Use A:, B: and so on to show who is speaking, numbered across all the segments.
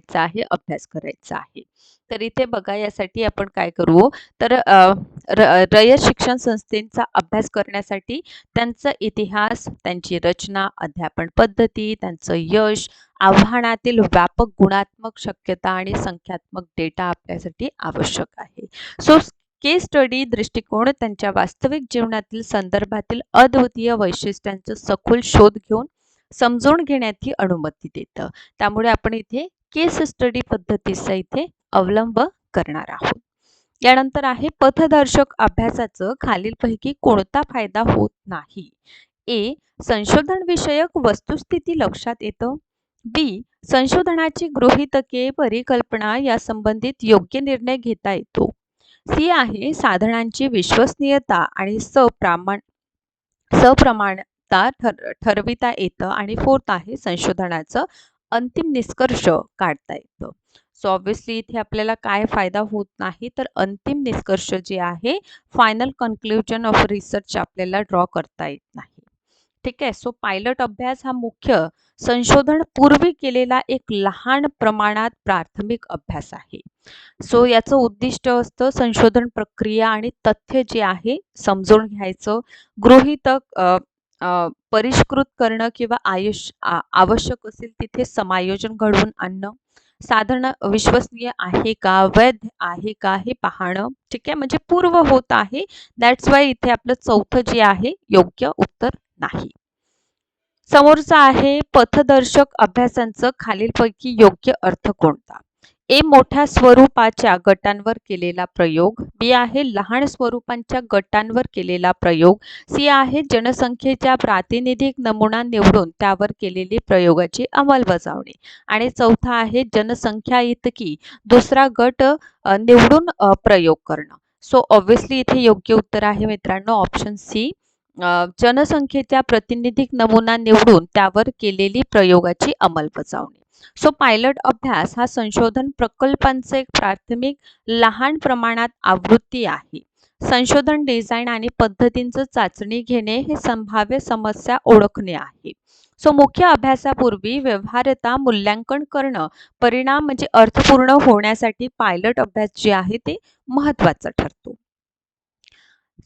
A: करायचा आहे अभ्यास करायचा आहे. तर इथे बघा यासाठी आपण काय करू? तर रयत शिक्षण संस्थेचा अभ्यास करण्यासाठी त्यांचा इतिहास त्यांची रचना अध्यापन पद्धती त्यांचं यश आव्हानातील व्यापक गुणात्मक शक्यता आणि संख्यात्मक डेटा आपल्यासाठी आवश्यक आहे. सो केस स्टडी दृष्टिकोन त्यांच्या वास्तविक जीवनातील संदर्भातील अद्वितीय वैशिष्ट्यांचा सखोल शोध घेऊन समजून घेण्याची अनुमती देतं. त्यामुळे आपण इथे केस स्टडी पद्धतीचा इथे अवलंब करणार आहोत. यानंतर आहे पथदर्शक अभ्यासाचं खालीलपैकी कोणता फायदा होत नाही? ए संशोधन विषयक वस्तुस्थिती लक्षात येतं. बी संशोधनाची गृहितके परिकल्पना या संबंधित योग्य निर्णय घेता येतो. सी आहे साधनांची विश्वसनीयता आणि सप्रामाण सप्रमाणता ठर ठरविता येतं. आणि फोर्थ आहे संशोधनाचं अंतिम निष्कर्ष काढता येतं. सो ऑब्विसली इथे आपल्याला काय फायदा होत नाही तर अंतिम निष्कर्ष जे आहे फायनल कन्क्ल्युजन ऑफ रिसर्च आपल्याला ड्रॉ करता येत नाही. ठीक आहे? सो पायलट अभ्यास हा मुख्य संशोधन पूर्वी केलेला एक लहान प्रमाणात प्राथमिक अभ्यास आहे. सो याचं उद्दिष्ट असतं संशोधन प्रक्रिया आणि तथ्य जे आहे समजून घ्यायचं. गृहीतक परिष्कृत करणं किंवा आयुष आवश्यक असेल तिथे समायोजन घडवून आणणं. साधन विश्वसनीय आहे का? वैध आहे का? हे पाहणं. ठीक आहे? म्हणजे पूर्व होत आहे. दॅट्स वाय इथे आपलं चौथं जे आहे योग्य उत्तर नाही. समोरचं आहे पथदर्शक अभ्यासांचं खालीलपैकी योग्य अर्थ कोणता? ए मोठ्या स्वरूपाच्या गटांवर केलेला प्रयोग बी आहे लहान स्वरूपांच्या गटांवर केलेला प्रयोग सी आहे जनसंख्येच्या प्रातिनिधिक नमुना निवडून त्यावर केलेली प्रयोगाची अंमलबजावणी. आणि चौथा आहे जनसंख्या इतकी दुसरा गट निवडून प्रयोग करणं. सो ऑब्व्हियसली इथे योग्य उत्तर आहे मित्रांनो ऑप्शन सी जनसंख्येच्या प्रातिनिधिक नमुना निवडून त्यावर केलेली प्रयोगाची अंमलबजावणी. सो पायलट अभ्यास हा संशोधन प्रकल्पांचे एक प्राथमिक लहान प्रमाणात आवृत्ती आहे. संशोधन डिझाईन आणि पद्धतींचं चाचणी घेणे हे संभाव्य समस्या ओळखणे आहे. सो मुख्य अभ्यासापूर्वी व्यवहार्यता मूल्यांकन करणं परिणाम म्हणजे अर्थपूर्ण होण्यासाठी पायलट अभ्यास जे आहे ते महत्त्वाचा ठरतो.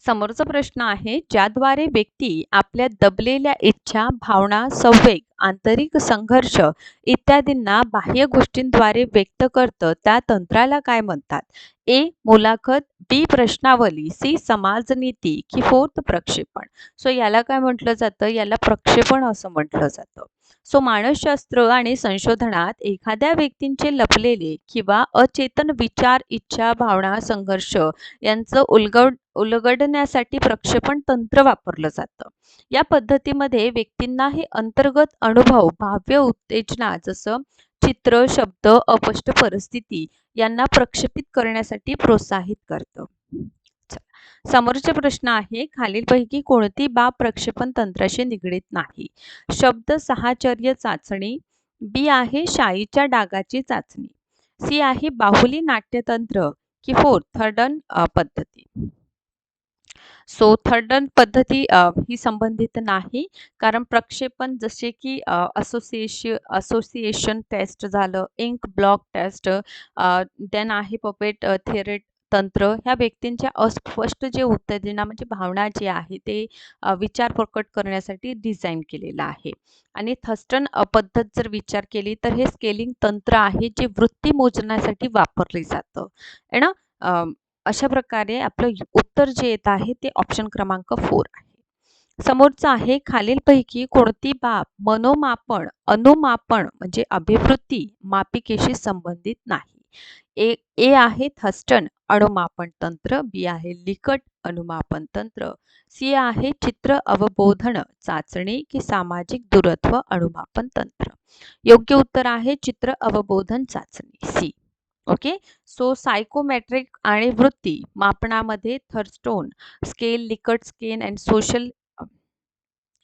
A: समोरचा प्रश्न आहे ज्याद्वारे व्यक्ती आपल्या दबलेल्या इच्छा भावना संवेग आंतरिक संघर्ष इत्यादींना बाह्य गोष्टींद्वारे व्यक्त करतं त्या तंत्राला काय म्हणतात? ए. मुलाखत बी. प्रश्नावली सी. समाजनीती की फोर्थ प्रक्षेपण. सो याला काय म्हटलं जातं? याला प्रक्षेपण असं म्हटलं जातं. सो मानसशास्त्र आणि संशोधनात एखाद्या व्यक्तींचे लपलेले किंवा अचेतन विचार इच्छा भावना संघर्ष यांचं उलगड उलगडण्यासाठी प्रक्षेपण तंत्र वापरलं जातं. या पद्धतीमध्ये व्यक्तींना हे अंतर्गत अनुभव भाव्य उत्तेजना जसं चित्र शब्द अपष्ट परिस्थिती यांना प्रक्षेपित करण्यासाठी प्रोत्साहित करतं. समोरचे प्रश्न आहे खालीलपैकी कोणती बाब प्रक्षेपण तंत्राशी निगडीत नाही? शब्द साहचर्य चाचणी बी आहे शाईच्या डागाची चाचणी सी आहे बाहुली नाट्यतंत्र की फोर थर्डन पद्धती. सो थर्डन पद्धती ही संबंधित नाही. कारण प्रक्षेपण जसे की असोसिएशन असोसिएशन टेस्ट झालं इंक ब्लॉक टेस्ट देन आहे पपेट थेरेट तंत्र. ह्या व्यक्तींच्या अस्पष्ट जे उत्तेजना म्हणजे भावना जे आहे ते विचार प्रकट करण्यासाठी डिझाईन केलेलं आहे. आणि थस्टन पद्धत जर विचार केली तर हे स्केलिंग तंत्र आहे जे वृत्ती मोजण्यासाठी वापरले जातं. आहे ना? अशा प्रकारे आपलं उत्तर जे येत आहे ते ऑप्शन क्रमांक फोर आहे. समोरचं आहे खालीलपैकी कोणती बाब मनोमापन अनुमापन म्हणजे अभिवृत्ती मापिकेशी संबंधित नाही. ए ए आहे थस्टन अणुमापन तंत्र. बी आहे लिकट अनुमापन तंत्र. सी आहे चित्र अवबोधन चाचणी की सामाजिक दूरत्व अणुमापन तंत्र. योग्य उत्तर आहे चित्र अवबोधन चाचणी. सी. ओके? सो सायकोमॅट्रिक आणि वृत्ती मापनामध्ये Thurstone scale Likert scale and social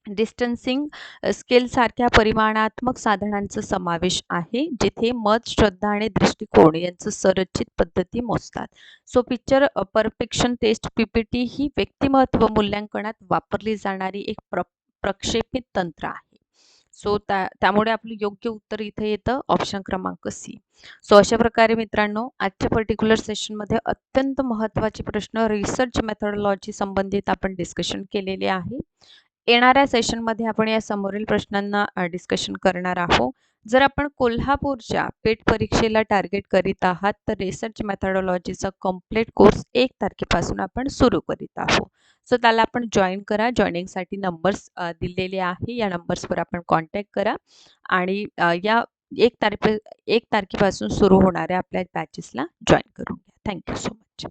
A: distancing स्केलसारख्या परिमाणात्मक साधनांचा समावेश आहे जिथे मत श्रद्धा आणि दृष्टिकोन यांचं संरचित पद्धती मोजतात. So picture perfection test PPT ही व्यक्तिमत्व मूल्यांकनात वापरली जाणारी एक प्र प्रक्षेपित तंत्र आहे. सो त्या त्यामुळे आपलं योग्य उत्तर इथे येतं ऑप्शन क्रमांक सी सो अशा प्रकारे मित्रांनो आजच्या पर्टिक्युलर सेशनमध्ये अत्यंत महत्त्वाचे प्रश्न रिसर्च मेथडॉलॉजी संबंधित आपण डिस्कशन केलेले आहे. येणाऱ्या सेशनमध्ये आपण या समोरील प्रश्नांना डिस्कशन करणार आहोत. जर आपण कोल्हापूरच्या पेट परीक्षेला टार्गेट करीत आहात तर रिसर्च मॅथडॉलॉजीचा कंप्लीट कोर्स एक तारखेपासून आपण सुरू करीत आहोत. सो त्याला आपण जॉईन करा. जॉईनिंगसाठी नंबर्स दिलेले आहे. या नंबर्सवर आपण कॉन्टॅक्ट करा. आणि या एक तारखे एक तारखेपासून सुरू होणाऱ्या आपल्या बॅचेसला जॉईन करून घ्या. Thank you so much